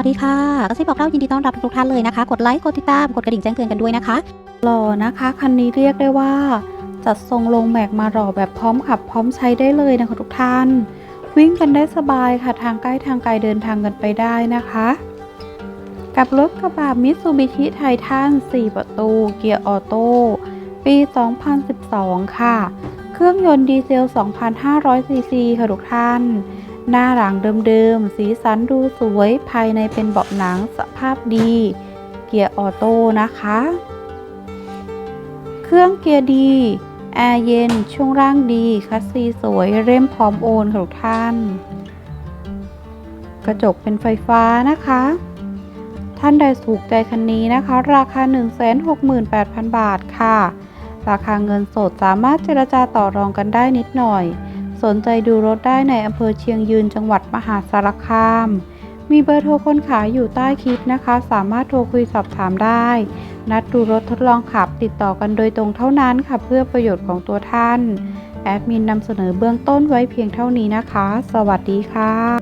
วัสดีค่ะกระซิบบอกเล่ายินดีต้อนรับทุกท่านเลยนะคะ กดไลค์ กดติดตาม กดกระดิ่งแจ้งเตือนกันด้วยนะคะ หล่อนะคะ คันนี้เรียกได้ว่า จัดทรงลงแม็กมาหล่อแบบพร้อมขับพร้อมใช้ได้เลยนะคะทุกท่าน วิ่งกันได้สบายค่ะ ทางใกล้ทางไกลเดินทางกันไปได้นะคะ กับรถกระบะมิตซูบิชิไททัน4 ประตู เกียร์ออโต้ ปี 2012 ค่ะ เครื่องยนต์ดีเซล 2,500ซีซีค่ะทุกท่าน หน้าหลังเดิมๆ สีสันดูสวย ภายในเป็นเบาะหนังสภาพดี เกียร์ออโต้นะคะ เครื่องเกียร์ดีแอร์เย็น ช่วงล่างดี คัสซีสวย เร่มพร้อมโอนค่ะทุกท่าน กระจกเป็นไฟฟ้านะคะ ท่านใดถูกใจคันนี้นะคะ ราคา 168,000 บาทค่ะ ราคาเงินสดสามารถเจรจาต่อรองกันได้นิดหน่อย สนใจดูรถได้ในอำเภอเชียงยืนจังหวัดมหาสารคาม มีเบอร์โทรคนขายอยู่ใต้คลิปนะคะ สามารถโทรคุยสอบถามได้ นัดดูรถทดลองขับติดต่อกันโดยตรงเท่านั้นค่ะเพื่อประโยชน์ของตัวท่าน แอดมินนำเสนอเบื้องต้นไว้เพียงเท่านี้นะคะ สวัสดีค่ะ